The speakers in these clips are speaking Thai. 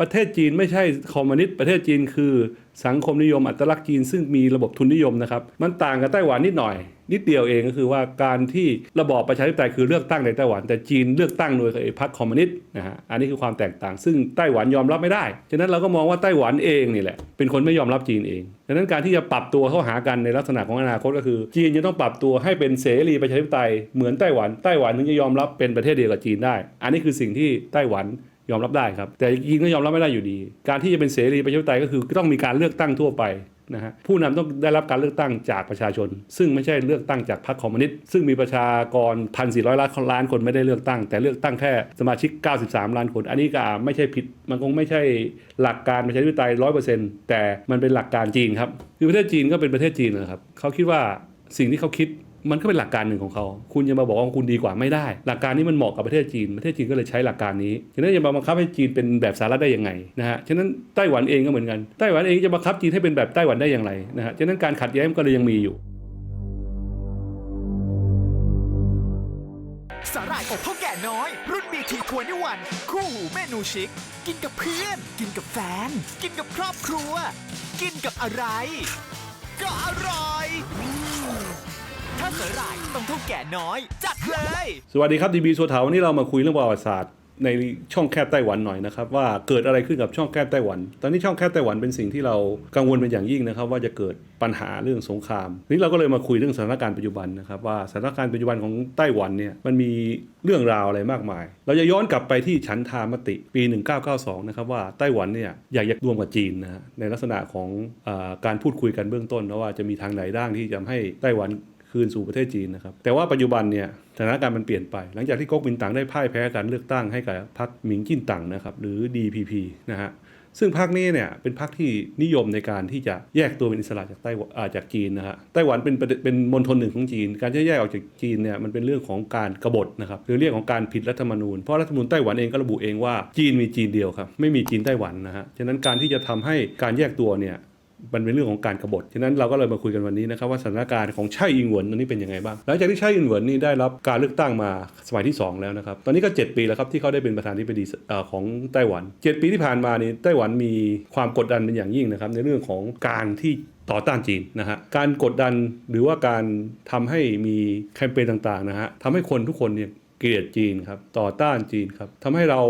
ประเทศจีนไม่ใช่คอมมิวนิสต์ประเทศจีนคือสังคมนิยมอัตลักษณ์จีนซึ่งมีระบบทุนนิยมนะครับมันต่างกับไต้หวันนิดหน่อย นิดเดียวเองก็คือว่าการที่ระบอบประชาธิปไตยคือเลือกตั้งในไต้หวัน แต่จีนเลือกตั้งโดยพรรคคอมมิวนิสต์นะฮะอันนี้คือความแตกต่าง ซึ่งไต้หวันยอมรับไม่ได้ฉะนั้นเราก็มองว่าไต้หวันเองนี่แหละเป็นคนไม่ยอมรับจีนเองดังนั้นการที่จะปรับตัวเข้าหากันในลักษณะของอนาคตก็คือ จีนจะต้องปรับตัวให้เป็นเสรีประชาธิปไตยเหมือนไต้หวันไต้หวันถึงจะยอมรับเป็นประเทศเดียวกับจีนได้ อันนี้คือสิ่งที่ไต้หวัน ยอมรับได้ครับ แต่จีนก็ยอมรับไม่ได้อยู่ดี การที่จะเป็นเสรีประชาธิปไตยก็คือต้องมีการเลือกตั้งทั่วไปนะฮะผู้นำต้องได้รับการเลือกตั้งจากประชาชน ซึ่งไม่ใช่เลือกตั้งจากพรรคคอมมิวนิสต์ซึ่งมีประชากร 1,400 ล้านล้านคนไม่ได้เลือกตั้ง แต่เลือกตั้งแค่สมาชิก 93 ล้านคน อันนี้ก็ไม่ใช่ผิด มันคงไม่ใช่หลักการประชาธิปไตย 100%แต่มันเป็นหลักการจีนครับคือประเทศจีนก็เป็นประเทศจีนนะครับเขาคิดว่าสิ่งที่เขาคิด มันก็เป็นหลักการหนึ่งของเขา คุณจะมาบอกว่าคุณดีกว่าไม่ได้ หลักการนี้มันเหมาะกับประเทศจีน ประเทศจีนก็เลยใช้หลักการนี้ ฉะนั้นจะมาบังคับให้จีนเป็นแบบสหรัฐได้ยังไงนะฮะ ฉะนั้นไต้หวันเองก็เหมือนกัน ไต้หวันเองจะบังคับจีนให้เป็นแบบไต้หวันได้อย่างไรนะฮะ ฉะนั้นการขัดแย้งก็เลยยังมีอยู่สาหร่ายอบเท่าแก่น้อย รุ่น BT ทวนิวันคู่หูเมนูชิค กินกับเพื่อน กินกับแฟน กินกับครอบครัว กินกับอะไร ก็อร่อย ถ้าสาหร่ายต้องเท่าแก่น้อย จัดเลย สวัสดีครับดีบีโซถาวันนี้เรามาคุยเรื่องประวัติศาสตร์ในช่องแคบไต้หวันหน่อยนะครับว่าเกิดอะไรขึ้นกับช่องแคบไต้หวัน ตอนนี้ช่องแคบไต้หวันเป็นสิ่งที่เรากังวลเป็นอย่างยิ่งนะครับ ว่าจะเกิดปัญหาเรื่องสงครามนี่เราก็เลยมาคุยเรื่องสถานการณ์ปัจจุบันนะครับว่าสถานการณ์ปัจจุบันของไต้หวันเนี่ยมันมีเรื่องราวอะไรมากมาย เราจะย้อนกลับไปที่ฉันทามติปี 1992 นะครับว่าไต้หวันเนี่ยอยากจะรวมกับจีนนะฮะในลักษณะของอการพูดคุยกันเบื้องต้นนะว่าจะมีทางไหนด้างที่จะให้ไต้หวัน คืนสู่ประเทศจีนนะครับ แต่ว่าปัจจุบันเนี่ยสถานการณ์มันเปลี่ยนไป หลังจากที่ก๊กมินตั๋งได้พ่ายแพ้การเลือกตั้งให้กับพรรคหมิงจิ้นตั๋งนะครับหรือ DPP นะฮะซึ่งพรรคนี้เนี่ยเป็นพรรคที่นิยมในการที่จะแยกตัวเป็นอิสระจากไต้หวันอ่าจากจีนนะฮะไต้หวันเป็นเป็นมณฑลหนึ่งของจีน การจะแยกออกจากจีนเนี่ยมันเป็นเรื่องของการกบฏนะครับหรือเรื่องของการผิดรัฐธรรมนูญเพราะรัฐธรรมนูญไต้หวันเองก็ระบุเองว่าจีนมีจีนเดียวครับไม่มีจีนไต้หวันนะฮะฉะนั้นการที่จะทำให้การแยกตัวเนี่ย มันเป็นเรื่องของการกบฏฉะนั้นเราก็เลยมาคุยกันวันนี้นะครับว่าสถานการณ์ของไช่อิงเหวินตอนนี้เป็นยังไงบ้าง หลังจากที่ไช่อิงเหวินนี่ได้รับการเลือกตั้งมาสมัยที่ 2 แล้วนะครับ ตอนนี้ก็ 7 ปีแล้วครับที่เขาได้เป็นประธานาธิบดีเอ่อของไต้หวัน 7 ปีที่ผ่านมานี่ไต้หวันมีความกดดันเป็นอย่างยิ่งนะครับในเรื่องของการที่ต่อต้านจีนนะฮะ การกดดันหรือว่าการทำให้มีแคมเปญต่างๆนะฮะทำให้คนทุกคนเนี่ย เกลียดจีนครับต่อต้านจีนครับทำให้เรา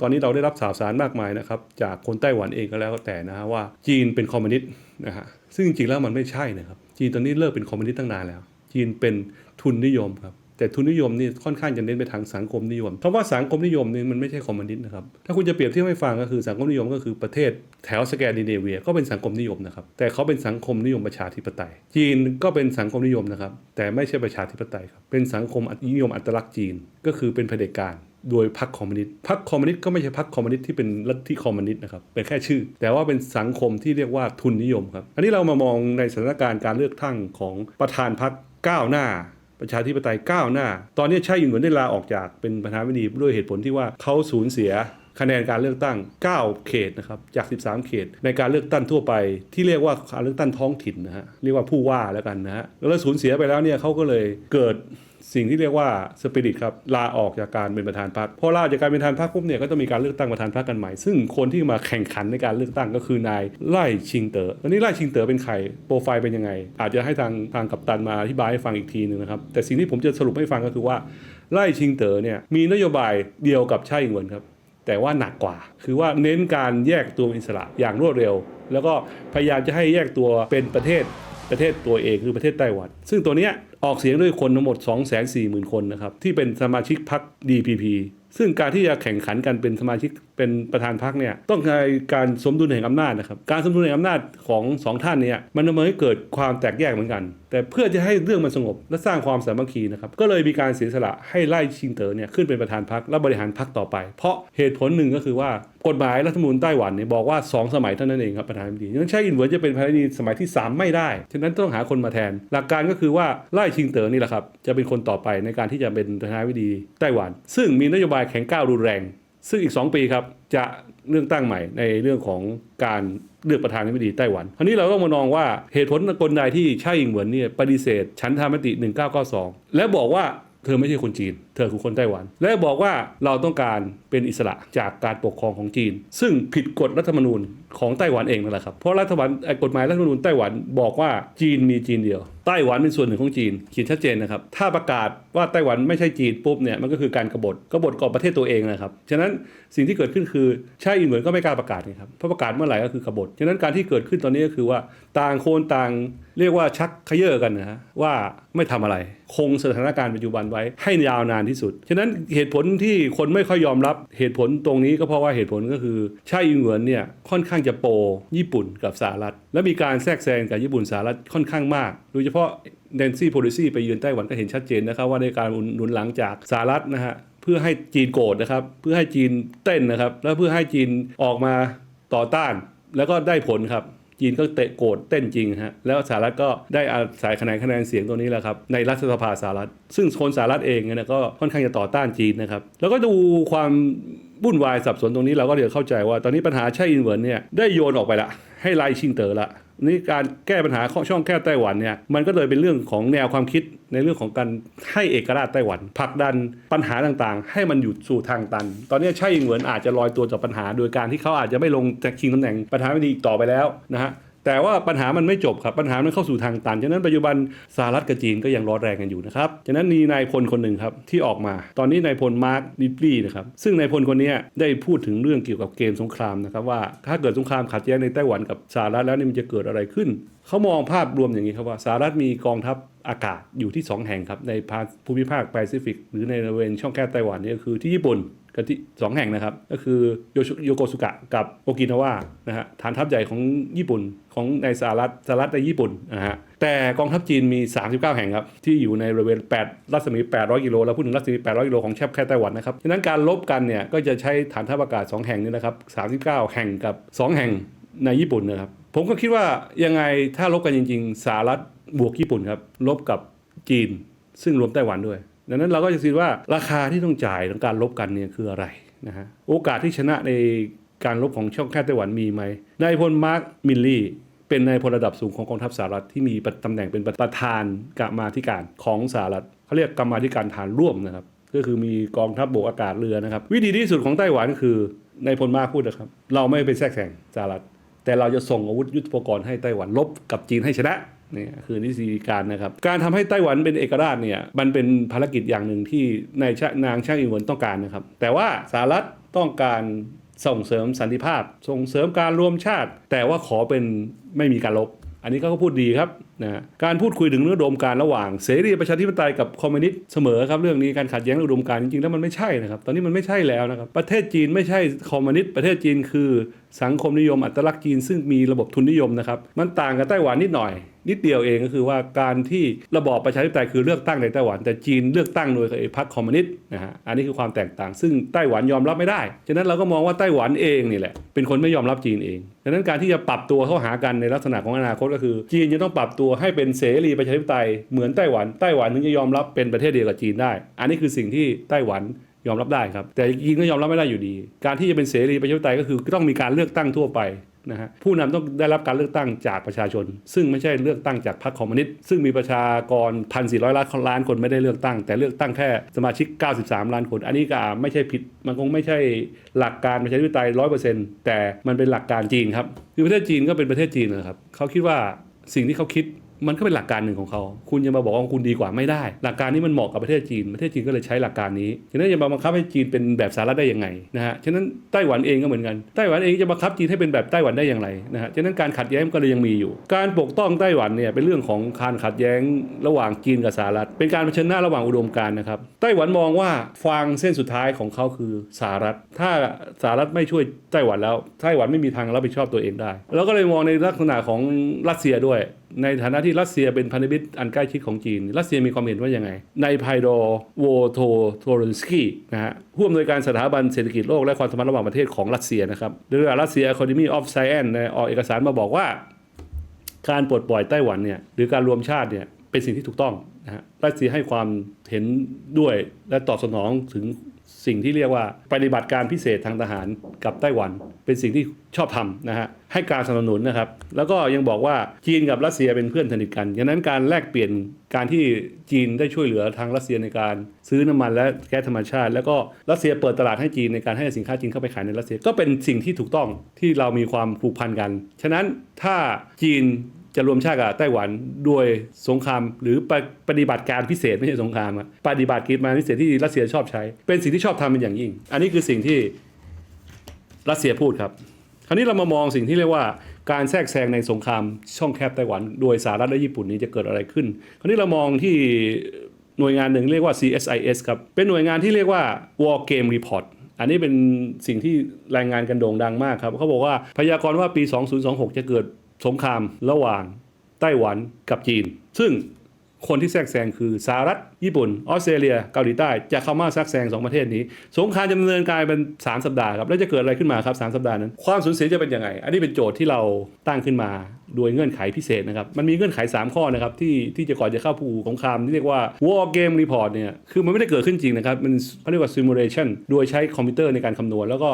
ตอนนี้เราได้รับสาวสารมากมายนะครับจากคนไต้หวันเองก็แล้วแต่นะฮะว่าจีนเป็นคอมมิวนิสต์นะฮะซึ่งจริงๆแล้วมันไม่ใช่นะครับจีนตอนนี้เลิกเป็นคอมมิวนิสต์ตั้งนานแล้ว จีนเป็นทุนนิยมครับ แต่ทุนนิยมนี่ค่อนข้างจะเน้นไปทางสังคมนิยมคำว่าสังคมนิยมนี่มันไม่ใช่คอมมิวนิสต์นะครับ ถ้าคุณจะเปรียบเทียบให้ฟังก็คือสังคมนิยมก็คือประเทศแถวสแกนดิเนเวียก็เป็นสังคมนิยมนะครับ แต่เขาเป็นสังคมนิยมประชาธิปไตย จีนก็เป็นสังคมนิยมนะครับ แต่ไม่ใช่ประชาธิปไตยครับ เป็นสังคมนิยมอัตลักษณ์จีน ก็คือเป็นเผด็จการโดยพรรคคอมมิวนิสต์ พรรคคอมมิวนิสต์ก็ไม่ใช่พรรคคอมมิวนิสต์ที่เป็นลัทธิคอมมิวนิสต์นะครับ เป็นแค่ชื่อ แต่ว่าเป็นสังคมที่เรียกว่าทุนนิยมครับ อันนี้เรามามองในสถานการณ์การเลือกตั้งของประธานพรรคก้าวหน้า ประชาธิปไตยก้าวหน้า ตอนนี้ใช่ยิงเหวนได้ลาออกจากเป็นประธานาธิบดีด้วยเหตุผลที่ว่าเขาสูญเสียคะแนนการเลือกตั้ง 9 เขตนะครับ จาก 13 เขต ในการเลือกตั้งทั่วไป ที่เรียกว่าการเลือกตั้งท้องถิ่นนะฮะ เรียกว่าผู้ว่าแล้วกันนะฮะ แล้วสูญเสียไปแล้วเนี่ยเขาก็เลยเกิด สิ่งที่เรียกว่าสปิริตครับลาออกจากการเป็นประธานพรรคพอลาออกจากการเป็นประธานพรรคปุ๊บเนี่ยก็ต้องมีการเลือกตั้งประธานพรรคกันใหม่ ซึ่งคนที่มาแข่งขันในการเลือกตั้งก็คือนายไล่ชิงเตอ๋อตอนนี้ไล่ชิงเต๋อเป็นใครโปรไฟล์เป็นยังไง อาจจะให้ทางทางกัปตันมาอธิบายให้ฟังอีกทีหนึ่งนะครับแต่สิ่งที่ผมจะสรุปให้ฟังก็คือว่าไล่ชิงเต๋อเนี่ยมีนโยบายเดียวกับช่อิงเวินครับแต่ว่าหนักกว่า คือว่าเน้นการแยกตัวเป็นอิสระอย่างรวดเร็ว แล้วก็พยายามจะให้แยกตัวเป็นประเทศ ประเทศตัวเองคือประเทศไต้หวัน ซึ่งตัวเนี้ยออกเสียงด้วยคนทั้งหมด 2 4 0 0 0 0 คนนะครับ ที่เป็นสมาชิกพรรค DPP ซึ่งการที่จะแข่งขันกันเป็นสมาชิกเป็นประธานพรรคเนี่ยต้องการการสมดุลแห่งอำนาจนะครับการสมดุลแห่งอำนาจของสองท่านเนี่ยมันทำให้เกิดความแตกแยกเหมือนกัน แต่เพื่อจะให้เรื่องมันสงบและสร้างความสามัคคีนะครับก็เลยมีการเสียสละให้ไล่ชิงเต๋อเนี่ยขึ้นเป็นประธานพรรคและบริหารพรรคต่อไป เพราะเหตุผลหนึ่งก็คือว่ากฎหมายรัฐธรรมนูญไต้หวันเนี่ยบอกว่า 2 สมัยเท่านั้นเองครับประธานาธิบดียังใช่อินเวิร์จะเป็นประธานาธิบดีสมัยที่ 3 ไม่ได้ ฉะนั้นต้องหาคนมาแทน หลักการก็คือว่าไล่ชิงเต๋อนี่แหละครับจะเป็นคนต่อไปในการที่จะเป็นประธานาธิบดีไต้หวัน ซึ่งมีนโยบายแข็งก้าวรุนแรง ซึ่งอีก 2 ปีครับจะเลือกตั้งใหม่ในเรื่องของการเลือกประธานาธิบดีไต้หวันคราวนี้เราต้องมามองว่าเหตุผลกลใดที่ช่อิงเหวินเนี่ยปฏิเสธฉันทามติ 1992 และบอกว่าเธอไม่ใช่คนจีน เธอคือคนไต้หวัน และบอกว่าเราต้องการเป็นอิสระจากการปกครองของจีน ซึ่งผิดกฎรัฐธรรมนูญของไต้หวันเองนั่นแหละครับ เพราะรัฐบาลกฎหมายรัฐธรรมนูญไต้หวันบอกว่าจีนมีจีนเดียวไต้หวันเป็นส่วนหนึ่งของจีนเขียนชัดเจนนะครับ ถ้าประกาศว่าไต้หวันไม่ใช่จีนปุ๊บเนี่ยมันก็คือการกบฏกบฏก่อประเทศตัวเองนะครับฉะนั้นสิ่งที่เกิดขึ้นคือชาติอินเหมือนก็ไม่กล้าประกาศนะครับเพราะประกาศเมื่อไหร่ก็คือกบฏฉะนั้นการที่เกิดขึ้นตอนนี้ก็คือว่าต่างโคนต่างเรียกว่าชักขย่อกันนะฮะว่าไม่ทำอะไร คงสถานการณ์ปัจจุบันไว้ให้ยาวนานที่สุด ฉะนั้นเหตุผลที่คนไม่ค่อยยอมรับเหตุผลตรงนี้ก็เพราะว่าเหตุผลก็คือชาติอินเหมือนเนี่ยค่อนข้างจะโปญี่ปุ่นกับสหรัฐ และมีการแทรกแซงกับญี่ปุ่นสหรัฐค่อนข้างมากโดยเฉพาะแนนซี่โพลิซีไปเยือนไต้หวันก็เห็นชัดเจนนะครับว่าในการหนุนหลังจากสหรัฐนะฮะเพื่อให้จีนโกรธนะครับ เพื่อให้จีนเต้นนะครับ แล้วเพื่อให้จีนออกมาต่อต้าน แล้วก็ได้ผลครับ จีนก็เตะโกรธเต้นจริงฮะแล้วสหรัฐก็ได้อาศัยคะแนนคะแนนเสียงตัวนี้แหละครับในรัฐสภาสหรัฐ ซึ่งคนสหรัฐเองเนี่ยก็ค่อนข้างจะต่อต้านจีนนะครับ แล้วก็ดูความวุ่นวายสับสนตรงนี้เราก็เดี๋ยวเข้าใจว่าตอนนี้ปัญหาไช่อินเหวินเนี่ยได้โยนออกไปละให้ไล่ชิงเต๋อละ นี่การแก้ปัญหาช่องแคบไต้หวันเนี่ยมันก็เลยเป็นเรื่องของแนวความคิดในเรื่องของการให้เอกราชไต้หวันผลักดันปัญหาต่างๆ ให้มันอยู่สู่ทางตัน ตอนนี้ใช่ยิงเหวินอาจจะลอยตัวจากปัญหา โดยการที่เขาอาจจะไม่ลงจากชิงตำแหน่งประธานาธิบดีอีกต่อไปแล้วนะฮะ แต่ว่าปัญหามันไม่จบครับปัญหามันเข้าสู่ทางตันฉะนั้นปัจจุบันสหรัฐกับจีนก็ยังร้อนแรงกันอยู่นะครับฉะนั้นมีนายพลคนหนึ่งครับที่ออกมา ตอนนี้นายพลมาร์คดิปลี่นะครับซึ่งนายพลคนนี้ได้พูดถึงเรื่องเกี่ยวกับเกมสงครามนะครับว่าถ้าเกิดสงครามขัดแย้งในไต้หวันกับสหรัฐแล้วนี่มันจะเกิดอะไรขึ้นเขามองภาพรวมอย่างนี้ครับว่าสหรัฐมีกองทัพอากาศอยู่ที่ 2 แห่งครับในภูมิภาคแปซิฟิกหรือในบริเวณช่องแคบไต้หวันนี่ก็คือที่ญี่ปุ่น กับที่สองแห่งนะครับ ก็คือโยโกสุกะกับโอกินาวานะฮะฐานทัพใหญ่ของญี่ปุ่นของในสหรัฐสหรัฐในญี่ปุ่นนะฮะแต่กองทัพจีนมี 39 แห่งครับ ที่อยู่ในบริเวณ 8 รัศมี 800 กิโลแล้วพูดถึงรัศมี 800 กิโลของแคบแค่ไต้หวันนะครับฉะนั้นการลบกันเนี่ยก็จะใช้ฐานทัพอากาศ 2 แห่งนี้นะครับ 39 แห่งกับ 2 แห่งในญี่ปุ่นนะครับ ผมก็คิดว่ายังไงถ้าลบกันจริง ๆสหรัฐบวกญี่ปุ่นครับลบกับจีน ซึ่งรวมไต้หวันด้วย ดังนั้นเราก็จะคิดว่าราคาที่ต้องจ่ายของการลบกันเนี่ยคืออะไรนะฮะโอกาสที่ชนะในการลบของช่องแคบไต้หวันมีไหมนายพลมาร์คมิลลี่เป็นนายพลระดับสูงของกองทัพสหรัฐที่มีตำแหน่งเป็นประธานกรรมาธิการของสหรัฐเขาเรียกกรรมาธิการฐานร่วมนะครับก็คือมีกองทัพบกอากาศเรือนะครับ วิธีที่สุดของไต้หวันคือนายพลมาร์คพูดนะครับ เราไม่ไปแทรกแซงสหรัฐ แต่เราจะส่งอาวุธยุทโธปกรณ์ให้ไต้หวันลบกับจีนให้ชนะ นี่คือนิสีการนะครับ การทำให้ไต้หวันเป็นเอกราชเนี่ยมันเป็นภารกิจอย่างหนึ่งที่นายชะนางช่างอิงเหวินต้องการนะครับ แต่ว่าสหรัฐต้องการส่งเสริมสันติภาพ ส่งเสริมการรวมชาติ แต่ว่าขอเป็นไม่มีการลบ อันนี้เขาก็พูดดีครับนะการพูดคุยถึงเรื่องอุดมการระหว่างเสรีประชาธิปไตยกับคอมมิวนิสต์เสมอครับเรื่องนี้การขัดแย้งอุดมการจริงๆแล้วมันไม่ใช่นะครับ ตอนนี้มันไม่ใช่แล้วนะครับ ประเทศจีนไม่ใช่คอมมิวนิสต์ประเทศจีนคือสังคมนิยมอัตลักษณ์จีนซึ่งมีระบบทุนนิยมนะครับมันต่างกับไต้หวันนิดหน่อย นิดเดียวเองก็คือว่าการที่ระบอบประชาธิปไตยคือเลือกตั้งในไต้หวัน แต่จีนเลือกตั้งโดยพรรคคอมมิวนิสต์นะฮะอันนี้คือความแตกต่าง ซึ่งไต้หวันยอมรับไม่ได้ ฉะนั้นเราก็มองว่าไต้หวันเองนี่แหละเป็นคนไม่ยอมรับจีนเองดังนั้นการที่จะปรับตัวเข้าหากันในลักษณะของอนาคตก็คือ จีนจะต้องปรับตัวให้เป็นเสรีประชาธิปไตยเหมือนไต้หวันไต้หวันถึงจะยอมรับเป็นประเทศเดียวกับจีนได้ อันนี้คือสิ่งที่ไต้หวันยอมรับได้ครับ แต่จีนก็ยอมรับไม่ได้อยู่ดี การที่จะเป็นเสรีประชาธิปไตยก็คือต้องมีการเลือกตั้งทั่วไป นะฮะผู้นำต้องได้รับการเลือกตั้งจากประชาชน ซึ่งไม่ใช่เลือกตั้งจากพรรคคอมมิวนิสต์ซึ่งมีประชากร1,400ล้านล้านคนไม่ได้เลือกตั้ง แต่เลือกตั้งแค่สมาชิก 93 ล้านคน อันนี้ก็ไม่ใช่ผิดมันคงไม่ใช่หลักการประชาธิปไตย100%แต่มันเป็นหลักการจีนครับคือประเทศจีนก็เป็นประเทศจีนนะครับเขาคิดว่าสิ่งที่เขาคิด มันก็เป็นหลักการหนึ่งของเขา คุณจะมาบอกว่าคุณดีกว่าไม่ได้ หลักการนี้มันเหมาะกับประเทศจีน ประเทศจีนก็เลยใช้หลักการนี้ ฉะนั้นจะมาบังคับให้จีนเป็นแบบสหรัฐได้ยังไงนะฮะ ฉะนั้นไต้หวันเองก็เหมือนกัน ไต้หวันเองจะบังคับจีนให้เป็นแบบไต้หวันได้อย่างไรนะฮะ ฉะนั้นการขัดแย้งก็เลยยังมีอยู่ การปกป้องไต้หวันเนี่ยเป็นเรื่องของการขัดแย้งระหว่างจีนกับสหรัฐ เป็นการเผชิญหน้าระหว่างอุดมการณ์นะครับ ไต้หวันมองว่าฟางเส้นสุดท้ายของเขาคือสหรัฐ ถ้าสหรัฐไม่ช่วยไต้หวันแล้ว ไต้หวันไม่มีทางรับผิดชอบตัวเองได้ แล้วก็เลยมองในลักษณะของรัสเซียด้วย ในฐานะที่รัสเซียเป็นพันธมิตรอันใกล้ชิดของจีน รัสเซียมีความเห็นว่ายังไงในไพโดโวโทโทรนสกี้นะฮะผู้อำนวยการสถาบันเศรษฐกิจโลกและความสัมพันธ์ระหว่างประเทศของรัสเซียนะครับหรือรัสเซีย Academy of Science ในออกเอกสารมาบอกว่า การปลดปล่อยไต้หวันเนี่ยหรือการรวมชาติเนี่ยเป็นสิ่งที่ถูกต้องนะฮะรัสเซียให้ความเห็นด้วยและตอบสนองถึง สิ่งที่เรียกว่าปฏิบัติการพิเศษทางทหารกับไต้หวัน เป็นสิ่งที่ชอบทำนะฮะให้การสนับสนุนนะครับ แล้วก็ยังบอกว่าจีนกับรัสเซียเป็นเพื่อนสนิทกันดังนั้นการแลกเปลี่ยนการที่จีนได้ช่วยเหลือทางรัสเซียในการซื้อน้ำมันและแก๊สธรรมชาติ แล้วก็รัสเซียเปิดตลาดให้จีนในการให้สินค้าจีนเข้าไปขายในรัสเซียก็เป็นสิ่งที่ถูกต้องที่เรามีความผูกพันกัน ฉะนั้นถ้าจีน จะรวมชาติกับไต้หวันด้วยสงคราม หรือปปฏิบัติการพิเศษไม่ใช่สงครามปฏิบัติการพิเศษที่รัสเซียชอบใช้ เป็นสิ่งที่ชอบทำเป็นอย่างยิ่ง อันนี้คือสิ่งที่รัสเซียพูดครับ คราวนี้เรามามองสิ่งที่เรียกว่าการแทรกแซงในสงครามช่องแคบไต้หวัน โดยสหรัฐและญี่ปุ่นนี้จะเกิดอะไรขึ้น คราวนี้เรามองที่หน่วยงานหนึ่งเรียกว่า CSIS ครับ เป็นหน่วยงานที่เรียกว่า War Game Report อันนี้เป็นสิ่งที่รายงานกันโด่งดังมากครับ เขาบอกว่าพยากรณ์ว่าปี 2026 จะเกิด สงครามระหว่างไต้หวันกับจีน ซึ่งคนที่แทรกแซงคือสหรัฐญี่ปุ่น ออสเตรเลีย เกาหลีใต้จะเข้ามาแทรกแซงสองประเทศนี้ สงครามจะดำเนินการเป็น 3 สัปดาห์ครับ แล้วจะเกิดอะไรขึ้นมาครับ 3 สัปดาห์นั้น ความสูญเสียจะเป็นยังไง อันนี้เป็นโจทย์ที่เราตั้งขึ้นมาโดยเงื่อนไขพิเศษนะครับ มันมีเงื่อนไข 3 ข้อนะครับ ที่ที่จะก่อนจะเข้าผู้สงครามที่เรียกว่า war game report เนี่ยคือมันไม่ได้เกิดขึ้นจริงนะครับมันเขาเรียกว่า simulation โดยใช้คอมพิวเตอร์ในการคำนวณแล้วก็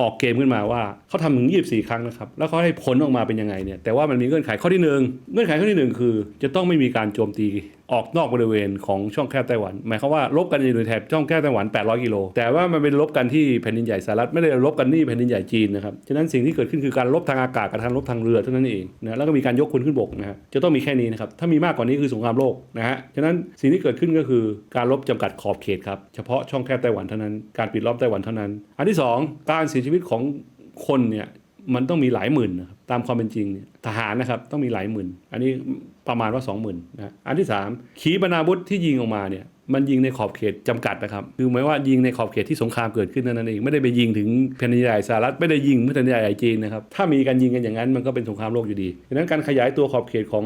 ออกเกมขึ้นมาว่าเขาทำถึง 24 ครั้งนะครับ แล้วเขาให้ผลออกมาเป็นยังไงเนี่ยแต่ว่ามันมีเงื่อนไขข้อที่หนึ่งเงื่อนไขข้อที่หนึ่งคือ จะต้องไม่มีการโจมตีออกนอกบริเวณของช่องแคบไต้หวัน หมายความว่าลบกันอยู่ในแถบช่องแคบไต้หวัน 800 กิโล แต่ว่ามันเป็นลบกันที่แผ่นดินใหญ่สหรัฐไม่ได้ลบกันที่แผ่นดินใหญ่จีนนะครับ ฉะนั้นสิ่งที่เกิดขึ้นคือการลบทางอากาศกับทางลบทางเรือเท่านั้นเองนะ แล้วก็มีการยกพลขึ้นบกนะฮะ จะต้องมีแค่นี้นะครับ ถ้ามีมากกว่านี้คือสงครามโลกนะฮะ ฉะนั้นสิ่งที่เกิดขึ้นก็คือการลบจำกัดขอบเขตครับ เฉพาะช่องแคบไต้หวันเท่านั้น การปิดล้อมไต้หวันเท่านั้น อันที่สองการเสียชีวิตของคนเนี่ยมันต้องมีหลายหมื่นนะครับตามความเป็นจริงเนี่ยทหารนะครับต้องมีหลายหมื่น อันนี้ ประมาณว่า 20,000นะอันที่ 3 ขีปนาวุธที่ยิงออกมาเนี่ยมันยิงในขอบเขตจำกัดนะครับ คือหมายว่ายิงในขอบเขตที่สงครามเกิดขึ้นนั้นเอง ไม่ได้ไปยิงถึงแผ่นดินใหญ่สหรัฐไม่ได้ยิงแผ่นดินใหญ่จีนนะครับ ถ้ามีการยิงกันอย่างนั้นมันก็เป็นสงครามโลกอยู่ดีดังนั้นการขยายตัวขอบเขตของ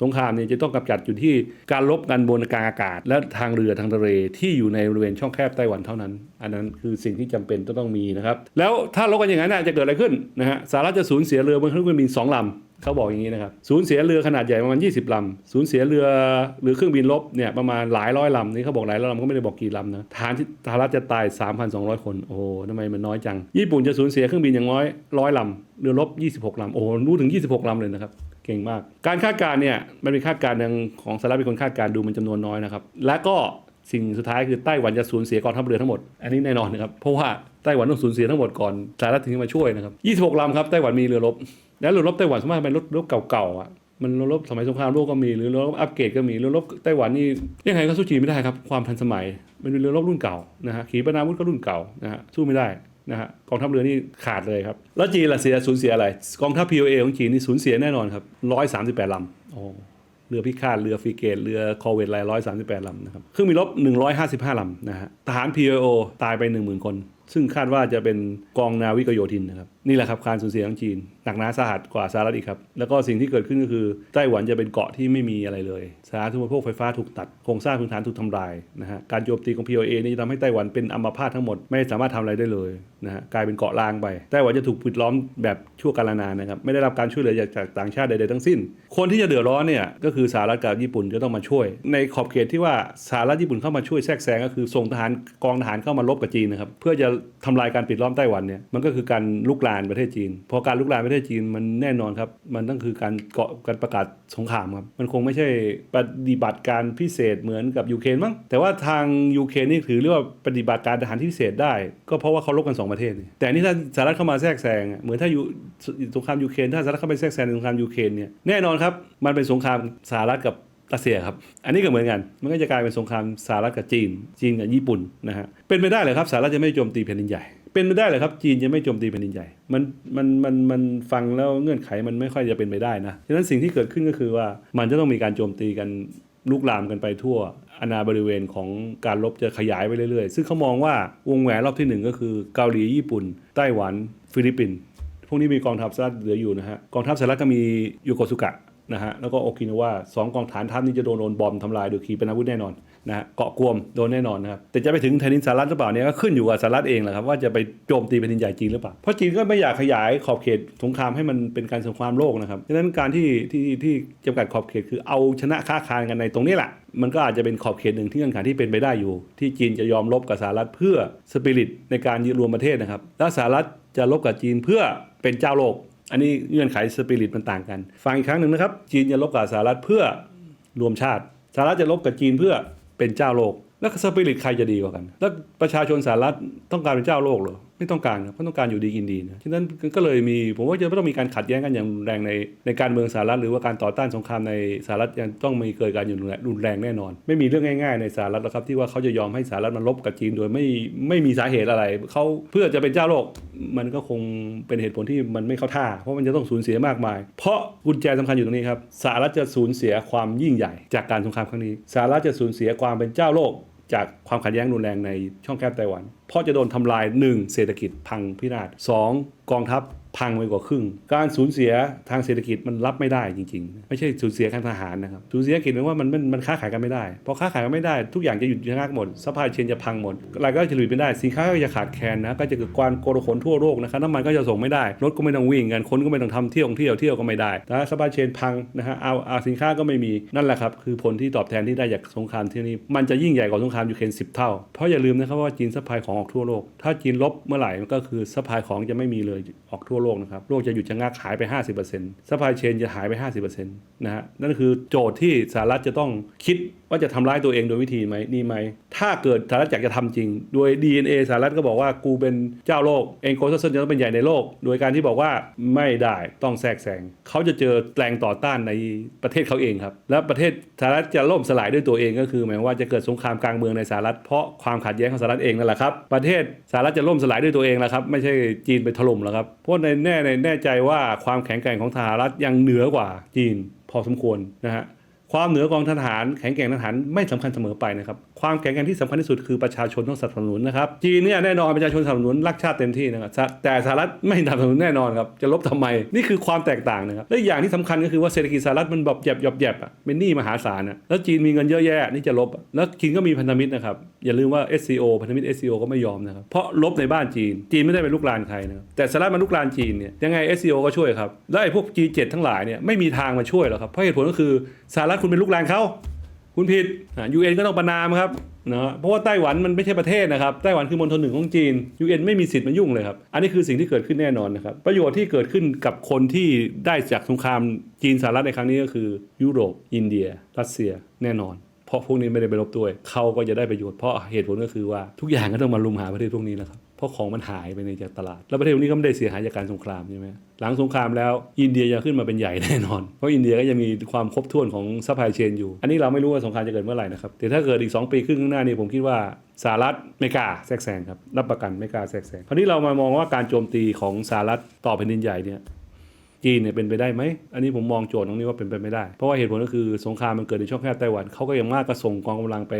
สงครามเนี่ยจะต้องกำจัดอยู่ที่การลบกันบนกลางอากาศ และทางเรือทางทะเลที่อยู่ในบริเวณช่องแคบไต้หวันเท่านั้น อันนั้นคือสิ่งที่จำเป็นจะต้องมีนะครับ แล้วถ้าลบกันอย่างนั้นจะเกิดอะไรขึ้นนะฮะสหรัฐจะสูญเสียเรือบนเครื่องบินสองลำ เขาบอกอย่างนี้นะครับสูญเสียเรือขนาดใหญ่ประมาณ 20ลำสูญเสียเรือหรือเครื่องบินรบเนี่ยประมาณหลายร้อยลำนี่เขาบอกหลายร้อยลำก็ไม่ได้บอกกี่ลำนะฐานที่สหรัฐจะตาย 3,200 คนโอ้โหทำไมมันน้อยจัง ญี่ปุ่นจะสูญเสียเครื่องบินอย่างน้อยร้อยลำเรือรบ 26ลำโอ้รู้ถึง 26ลำเลยนะครับเก่งมาก การคาดการณ์เนี่ยมันเป็นคาดการณ์ของสหรัฐเป็นคนคาดการณ์ดูมันจำนวนน้อยนะครับและก็ สิ่งสุดท้ายคือไต้หวันจะสูญเสียกองทัพเรือทั้งหมด อันนี้แน่นอนนะครับ เพราะว่าไต้หวันต้องสูญเสียทั้งหมดก่อนสหรัฐถึงจะมาช่วยนะครับ 26ลำครับไต้หวันมีเรือรบ แล้วเรือรบไต้หวันสามารถเป็นรถรบเก่าๆอะมันเรือรบสมัยสงครามโลกก็มีหรือเรือรบอัปเกรดก็มีเรือรบไต้หวันนี่ยังไงก็สู้จีนไม่ได้ครับความทันสมัยมันเป็นเรือรบรุ่นเก่านะฮะขีปนาวุธก็รุ่นเก่านะฮะสู้ไม่ได้นะฮะกองทัพเรือนี่ขาดเลยครับแล้วจีนล่ะเสียสูญเสียอะไร กองทัพ POA ของจีนนี่สูญเสียแน่นอนครับ138ลำโอ้ เรือพิฆาตเรือฟริเกตเรือคอเวตอะไรร้อยสามสิบแปดลำนะครับเครื่องบินรบหนึ่งร้อยห้าสิบห้าลำนะฮะทหาร POO ตายไปหนึ่งหมื่นคน ซึ่งคาดว่าจะเป็นกองนาวิกโยธินนะครับ นี่แหละครับการสูญเสียของจีน หนักหนาสาหัสกว่าสหรัฐอีกครับ แล้วก็สิ่งที่เกิดขึ้นก็คือไต้หวันจะเป็นเกาะที่ไม่มีอะไรเลย สาธารณูปโภคไฟฟ้าถูกตัด โครงสร้างพื้นฐานถูกทำลายนะฮะการโจมตีของ POA นี่จะทำให้ไต้หวันเป็นอัมพาตทั้งหมด ไม่สามารถทำอะไรได้เลยนะฮะกลายเป็นเกาะล้างไปไต้หวันจะถูกปิดล้อมแบบชั่วกาลนานนะครับไม่ได้รับการช่วยเหลือจากต่างชาติใดๆทั้งสิ้น คนที่จะเดือดร้อนเนี่ยก็คือสหรัฐกับญี่ปุ่นจะต้องมาช่วย ในขอบเขตที่ว่าสหรัฐญี่ปุ่นเข้ามาช่วยแทรกแซงก็คือส่งทหารกองทหารเข้ามาลบกับจีนนะครับเพื่อจะทำลายการปิดล้อมไต้หวันเนี่ยมันก็คือการลุกลาานประเทศจีน พอการลุกลานประเทศจีนมันแน่นอนครับ มันต้องคือการเกาะการประกาศสงครามครับ มันคงไม่ใช่ปฏิบัติการพิเศษเหมือนกับยูเครนมั้ง แต่ว่าทางยูเครนนี่ถือเรียกว่าปฏิบัติการทหารที่พิเศษได้ ก็เพราะว่าเขาลบกันสองประเทศ แต่นี่ถ้าสหรัฐเข้ามาแทรกแซง เหมือนถ้ายูสงครามยูเครนถ้าสหรัฐเข้าไปแทรกแซงในสงครามยูเครนเนี่ย แน่นอนครับ มันเป็นสงครามสหรัฐกับรัสเซียครับ อันนี้ก็เหมือนกัน มันก็จะกลายเป็นสงครามสหรัฐกับจีน จีนกับญี่ปุ่นนะฮะ เป็นไปได้เลยครับสหรัฐจะไม่โจมตีแผ่นดินใหญ่ เป็นไปได้เลยครับ จีนจะไม่โจมตีแผ่นดินใหญ่ มันมันมันมันฟังแล้วเงื่อนไขมันไม่ค่อยจะเป็นไปได้นะฉะนั้นสิ่งที่เกิดขึ้นก็คือว่ามันจะต้องมีการโจมตีกันลุกลามกันไปทั่วอาณาบริเวณของการลบจะขยายไปเรื่อยๆ ซึ่งเขามองว่าวงแหวนรอบที่หนึ่งก็คือเกาหลีญี่ปุ่น ไต้หวัน ฟิลิปปินส์พวกนี้มีกองทัพสหรัฐเหลืออยู่นะฮะกองทัพสหรัฐก็มียูโกสุกะนะฮะแล้วก็โอกินาวาสองกองฐานทัพนี้จะโดนโดนบอมทำลายโดยขีปนาวุธแน่นอน นะเกาะกวมโดนแน่นอนนะครับแต่จะไปถึงแผ่นดินสหรัฐหรือเปล่าเนี่ยก็ขึ้นอยู่กับสหรัฐเองแหละครับว่าจะไปโจมตีแผ่นดินใหญ่จีนหรือเปล่าเพราะจีนก็ไม่อยากขยายขอบเขตสงครามให้มันเป็นการสงครามโลกนะครับฉะนั้นการที่ที่ที่จำกัดขอบเขตคือเอาชนะค้าคานกันในตรงนี้แหละมันก็อาจจะเป็นขอบเขตหนึ่งที่เงื่อนไขที่เป็นไปได้อยู่ ที่จีนจะยอมรบกับสหรัฐเพื่อสปิริตในการยืนรวมประเทศนะครับแล้วสหรัฐจะรบกับจีนเพื่อเป็นเจ้าโลก อันนี้เงื่อนไขสปิริตมันต่างกัน ฟังอีกครั้งหนึ่งนะครับ จีนจะรบกับสหรัฐเพื่อรวมชาติสหรัฐจะรบกับจีนเพื่อ เป็นเจ้าโลก แล้วสปิริตใครจะดีกว่ากัน แล้วประชาชนสหรัฐต้องการเป็นเจ้าโลกเหรอ ไม่ต้องการเพราะต้องการอยู่ดีกินดีนะฉะนั้นก็เลยมีผมว่าจะไม่ต้องมีการขัดแย้งกันอย่างแรงในในการเมืองสหรัฐหรือว่าการต่อต้านสงครามในสหรัฐยังต้องมีเกิดการอยู่รุนแรงแน่นอน ไม่มีเรื่องง่ายๆในสหรัฐแล้วครับที่ว่าเขาจะยอมให้สหรัฐมันลบกับจีนโดยไม่ไม่มีสาเหตุอะไรเขาเพื่อจะเป็นเจ้าโลกมันก็คงเป็นเหตุผลที่มันไม่เข้าท่า เพราะมันจะต้องสูญเสียมากมาย เพราะกุญแจสำคัญอยู่ตรงนี้ครับสหรัฐจะสูญเสียความยิ่งใหญ่ จากการสงครามครั้งนี้สหรัฐจะสูญเสียความเป็นเจ้าโลก จากความขัดแย้งรุนแรงในช่องแคบไต้หวัน เพราะจะโดนทำลาย 1. เศรษฐกิจพังพินาศ 2. กองทัพ พังไปกว่าครึ่ง การสูญเสียทางเศรษฐกิจมันรับไม่ได้จริงๆ ไม่ใช่สูญเสียทางทหารนะครับสูญเสียเกิจแปลว่ามันมันมันค้าขายกันไม่ได้พอค้าขายกันไม่ได้ทุกอย่างจะหยุดชะงักหมดซัพพลายเชนจะพังหมดรายก็จะหลุดไม่ได้สินค้าก็จะขาดแคลนนะก็จะเกิดการโกลาหลทั่วโลกนะครับน้ำมันก็จะส่งไม่ได้รถก็ไม่ต้องวิ่งกันคนก็ไม่ต้องทำเที่ยวเที่ยวเที่ยวก็ไม่ได้นะซัพพลายเชนพังนะฮะเอาเอาสินค้าก็ไม่มีนั่นแหละครับคือผลที่ตอบแทนที่ได้จากสงครามที่นี้มันจะยิ่งใหญ่กว่าสงครามยูเครนสิบเท่า เพราะอย่าลืมนะครับว่าจีนซัพพลายของออกทั่วโลก ถ้าจีนลบเมื่อไหร่มันก็คือซัพพลายของจะไม่มีเลยออกทั่วโลกโลกนะครับ โลกจะหยุดชะงักหายไป 50%ซัพพลายเชนจะหายไป 50%นะฮะ นั่นคือโจทย์ที่สหรัฐจะต้องคิดว่าจะทำร้ายตัวเองโดยวิธีไหมนี่ไหม ถ้าเกิดสหรัฐอยากจะทำจริง โดย DNA สหรัฐก็บอกว่ากูเป็นเจ้าโลก เองโกลซัสเซนจะต้องเป็นใหญ่ในโลก โดยการที่บอกว่าไม่ได้ต้องแทรกแซงเขาจะเจอแรงต่อต้านในประเทศเขาเองครับ แล้วประเทศสหรัฐจะล่มสลายด้วยตัวเองก็คือ หมายว่าจะเกิดสงครามกลางเมืองในสหรัฐเพราะความขัดแย้งของสหรัฐเองนั่นแหละครับ ประเทศสหรัฐจะล่มสลายด้วยตัวเองแล้วครับ ไม่ใช่จีนไปถล่มแล้วครับ เพราะในแน่ในแน่ใจว่าความแข็งแกร่งของสหรัฐยังเหนือกว่าจีนพอสมควรนะฮะ ความเหนือกองทหารแข็งแกร่งทหารไม่สำคัญเสมอไปนะครับ ความแข็งแกร่งที่สำคัญที่สุดคือประชาชนต้องสนับสนุนนะครับจีนเนี่ยแน่นอนประชาชนสนับสนุนรักชาติเต็มที่นะครับแต่สหรัฐไม่สนับสนุนแน่นอนครับจะลบทำไมนี่คือความแตกต่างนะครับและอย่างที่สำคัญก็คือว่าเศรษฐกิจสหรัฐมันแบบแยบหยบแยบอะเป็นหนี้มหาศาลอะแล้วจีนมีเงินเยอะแยะนี่จะลบแล้วจีนก็มีพันธมิตรนะครับอย่าลืมว่า SCO พันธมิตร SCO ก็ไม่ยอมนะครับเพราะลบในบ้านจีน จีนไม่ได้เป็นลูกหลานใครนะครับแต่สหรัฐมันลูกหลานจีนเนี่ยยังไง SCO ก็ช่วยครับแล้วไอ้พวก G7 ทั้งหลายเนี่ยไม่มีทางมาช่วยหรอกครับเพราะเหตุผลก็คือสหรัฐคุณเป็นลูกหลานเขาคุณผิดยูเอ็นก็ต้องประนามครับนะเพราะว่าไต้หวันมันไม่ใช่ประเทศนะครับ ไต้หวันคือมณฑลหนึ่งของจีนยูเอ็นไม่มีสิทธิ์มายุ่งเลยครับ อันนี้คือสิ่งที่เกิดขึ้นแน่นอนนะครับ ประโยชน์ที่เกิดขึ้นกับคนที่ได้จากสงครามจีนสหรัฐในครั้งนี้ก็คือ ยุโรป อินเดีย รัสเซีย แน่นอน เพราะพวกนี้ไม่ได้ไปรบด้วย เขาก็จะได้ประโยชน์เพราะเหตุผลก็คือว่าทุกอย่างก็ต้องมาลุมหาประเทศพวกนี้แหละครับเพราะของมันหายไปในจากตลาด แล้วประเทศพวกนี้ก็ไม่ได้เสียหายจากการสงครามใช่ไหมหลังสงครามแล้วอินเดียจะขึ้นมาเป็นใหญ่แน่นอน เพราะอินเดียก็ยังมีความครบถ้วนของซัพพลายเชนอยู่ อันนี้เราไม่รู้ว่าสงครามจะเกิดเมื่อไหร่นะครับแต่ถ้าเกิดอีก 2 ปีครึ่งข้างหน้านี่ผมคิดว่าสหรัฐไม่กล้าแทรกแซงครับรับประกันไม่กล้าแทรกแซงคราวนี้เรามามองว่าการโจมตีของสหรัฐต่อแผ่นดินใหญ่เนี่ย จีนเนี่ยเป็นไปได้ไหม อันนี้ผมมองโจทย์ตรงนี้ว่าเป็นไปไม่ได้ เพราะว่าเหตุผลก็คือสงครามมันเกิดในช่องแคบไต้หวันเขาก็ยังมากก็ส่งกองกำลังไป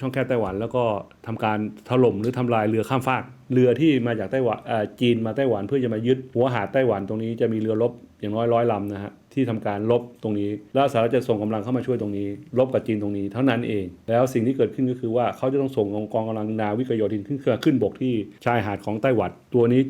ช่องแคบไต้หวัน แล้วก็ทำการถล่มหรือทำลายเรือข้ามฟาก เรือที่มาจากไต้หวันจีนมาไต้หวันเพื่อจะมายึดหัวหาดไต้หวันตรงนี้จะมีเรือรบอย่างน้อยร้อยลำนะฮะ ที่ทำการลบตรงนี้ แล้วสหรัฐจะส่งกำลังเข้ามาช่วยตรงนี้ ลบกับจีนตรงนี้ เท่านั้นเอง แล้วสิ่งที่เกิดขึ้นก็คือว่าเขาจะต้องส่งกองกำลังนาวิกโยธินขึ้นเครือขึ้นบกที่ชายหาดของไต้หวันตัวนี้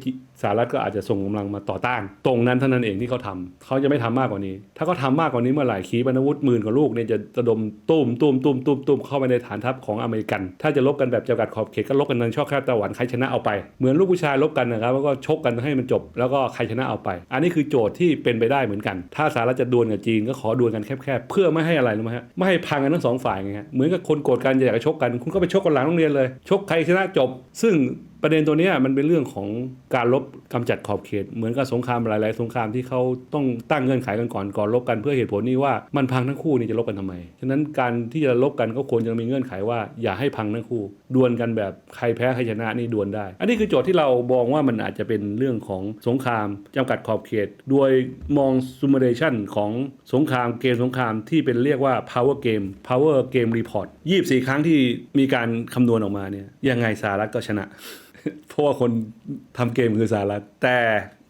สหรัฐก็อาจจะส่งกำลังมาต่อต้าน ตรงนั้นเท่านั้นเองที่เขาทำเขาจะไม่ทำมากกว่านี้ ถ้าเขาทามากกว่านี้เมื่อไหร่ขีปนาวุธหมื่นกว่าลูกเนี่ยจะระดมตุ้มตุ้มตุ้มตุ้มตุ้มเข้าไปในฐานทัพของอเมริกัน ถ้าจะลบกันแบบจำกัดขอบเขตก็ลบกันในช่องแคบต้หวันใครชนะเอาไป เหมือนลูกผู้ชายลบกันนะครับแล้วก็ชกกันให้มันจบ แล้วก็ใครชนะเอาไป อันนี้คือโจทย์ที่เป็นไปได้เหมือนกัน ถ้าสหรัฐจะดวลกับจีนก็ขอดวลกันแคบๆเพื่อไม่ให้อะไรรู้ไหมฮะไม่ให้พังกันทั้งสองฝ่ายไงฮะเหมือนกับคนโกรธกันอยากจะชกกัน คุณก็ไปชกกันหลังโรงเรียนเลย ชกใครชนะจบ ซึ่ง ประเด็นตัวนี้มันเป็นเรื่องของการลบกำจัดขอบเขต เหมือนกับสงครามหลาย ๆ สงครามที่เขาต้องตั้งเงื่อนไขกันก่อนก่อนลบกันเพื่อเหตุผลนี้ว่ามันพังทั้งคู่นี่จะลบกันทำไม ฉะนั้นการที่จะลบกันก็ควรจะมีเงื่อนไขว่าอย่าให้พังทั้งคู่ ดวลกันแบบใครแพ้ใครชนะนี่ดวลได้ อันนี้คือโจทย์ที่เรามองว่ามันอาจจะเป็นเรื่องของสงครามจำกัดขอบเขต โดยมองซูมเ a ชันของสงครามเกมสงครามที่เป็นเรียกว่า power game power game report 24 ครั้งที่มีการคำนวณออกมาเนี่ยยังไงสหรัฐก็ชนะ เพราะว่าคนทำเกมคือสหรัฐ แต่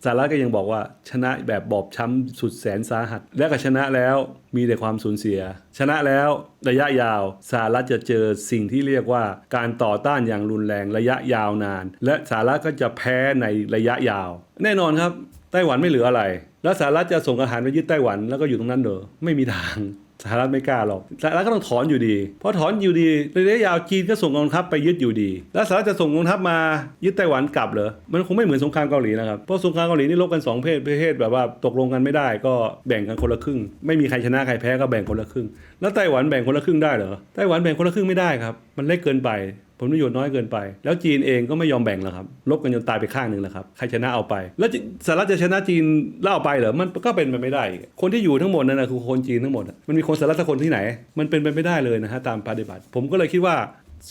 สหรัฐก็ยังบอกว่าชนะแบบบอบช้ำสุดแสนสาหัส และก็ชนะแล้วมีแต่ความสูญเสีย ชนะแล้วระยะยาวสหรัฐจะเจอสิ่งที่เรียกว่าการต่อต้านอย่างรุนแรงระยะยาวนาน และสหรัฐก็จะแพ้ในระยะยาว แน่นอนครับไต้หวันไม่เหลืออะไร แล้วสหรัฐจะส่งอาหารไปยึดไต้หวันแล้วก็อยู่ตรงนั้นเหรอไม่มีทาง สหรัฐไม่กล้าหรอกสหรัฐก็ต้องถอนอยู่ดี เพราะถอนอยู่ดีระยะยาวจีนก็ส่งกองทัพไปยึดอยู่ดี แล้วสหรัฐจะส่งกองทัพมายึดไต้หวันกลับเหรอ มันคงไม่เหมือนสงครามเกาหลีนะครับ เพราะสงครามเกาหลีนี่ลบกันสองเพศประเทศแบบว่าตกลงกันไม่ได้ก็แบ่งกันคนละครึ่ง ไม่มีใครชนะใครแพ้ก็แบ่งคนละครึ่ง แล้วไต้หวันแบ่งคนละครึ่งได้เหรอ ไต้หวันแบ่งคนละครึ่งไม่ได้ครับ มันเล็กเกินไป ผลประโยชน์น้อยเกินไป แล้วจีนเองก็ไม่ยอมแบ่งแล้วครับลบกันจนตายไปข้างหนึ่งแล้วครับใครชนะเอาไป แล้วสหรัฐจะชนะจีนแล้วเอาไปเหรอมันก็เป็นไปไม่ได้ คนที่อยู่ทั้งหมดนั่นนะคือคนจีนทั้งหมดมันมีคนสหรัฐสักคนที่ไหน มันเป็นไปไม่ได้เลยนะฮะตามปฏิบัติ ผมก็เลยคิดว่า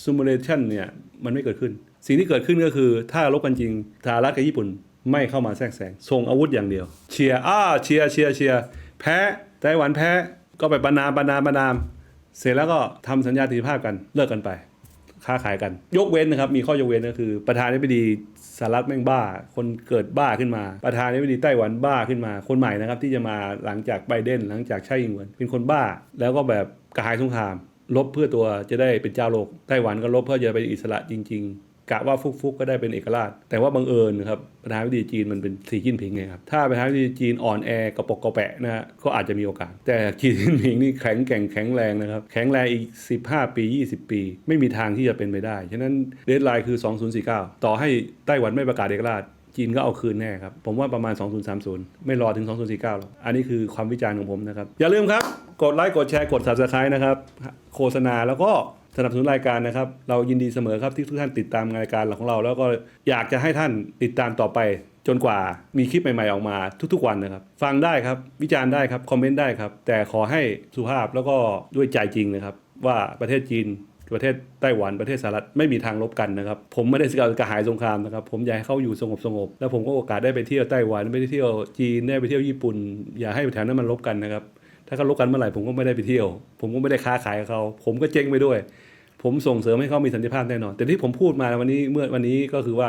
simulation เนี่ยมันไม่เกิดขึ้น สิ่งที่เกิดขึ้นก็คือถ้าลบกันจริงสหรัฐกับญี่ปุ่นไม่เข้ามาแทรกแซงส่งอาวุธอย่างเดียว เชียร์อ้าเชียร์เชียร์เชียร์แพ้ไต้หวันแพ้ก็ไปประนามประนามประนาม เสร็จแล้วก็ทำสัญญาติภาพกันเลิกกันไป ค้าขายกัน ยกเว้นนะครับ มีข้อยกเว้นก็คือ ประธานาธิบดีสหรัฐแม่งบ้า คนเกิดบ้าขึ้นมา ประธานาธิบดีไต้หวันบ้าขึ้นมา คนใหม่นะครับที่จะมาหลังจากไบเดนหลังจากไช่อิงเหวินเป็นคนบ้า แล้วก็แบบกระหายสงครามลบเพื่อตัวจะได้เป็นเจ้าโลกไต้หวันก็ลบเพื่อจะเป็นอิสระจริง ๆ กะว่าฟุกๆก็ได้เป็นเอกราช แต่ว่าบังเอิญนะครับประธานาธิบดีจีนมันเป็นสีจิ้นผิงไงครับ ถ้าประธานาธิบดีจีนอ่อนแอกระปกกระแปะนะฮะก็อาจจะมีโอกาส แต่จีนจิ้นผิงนี่แข็งแกร่งแข็งแรงนะครับ แข็งแรงอีก 15 ปี 20 ปี ไม่มีทางที่จะเป็นไปได้ ฉะนั้นเดทไลน์คือ 2049 ต่อให้ไต้หวันไม่ประกาศเอกราชจีนก็เอาคืนแน่ครับ ผมว่าประมาณ 2030 ไม่รอถึง 2049 หรอก อันนี้คือความวิจารณ์ของผมนะครับ อย่าลืมครับ กดไลค์ กดแชร์ กด subscribe นะครับ โฆษณาแล้วก็ สนับสนุนรายการนะครับ เรายินดีเสมอครับที่ทุกท่านติดตามรายการของเรา แล้วก็อยากจะให้ท่านติดตามต่อไป จนกว่ามีคลิปใหม่ๆออกมาทุกๆวันนะครับ ฟังได้ครับวิจารณ์ได้ครับคอมเมนต์ได้ครับ แต่ขอให้สุภาพแล้วก็ด้วยใจจริงนะครับ ว่าประเทศจีนประเทศไต้หวันประเทศสหรัฐไม่มีทางลบกันนะครับ ผมไม่ได้กระหายสงครามนะครับ ผมอยากให้เขาอยู่สงบสงบแล้วผมก็โอกาสได้ไปเที่ยวไต้หวันได้ไปเที่ยวจีนได้ไปเที่ยวญี่ปุ่น อย่าให้แถวนั้นมันลบกันนะครับถ้าเขาลบกันเมื่อไหร่ผมก็ไม่ได้ไปเที่ยว ผมก็ไม่ได้ค้าขายกับเขา ผมก็เจ๊งไปด้วย ผมส่งเสริมให้เขามีสันติภาพแน่นอน แต่ที่ผมพูดมาวันนี้เมื่อวันนี้ก็คือว่า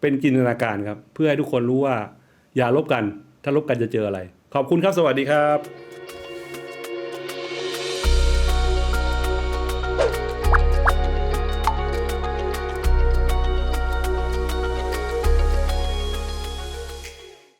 เป็นจินตนาการครับ เพื่อให้ทุกคนรู้ว่าอย่าลบกัน ถ้าลบกันจะเจออะไร ขอบคุณครับ สวัสดีครับ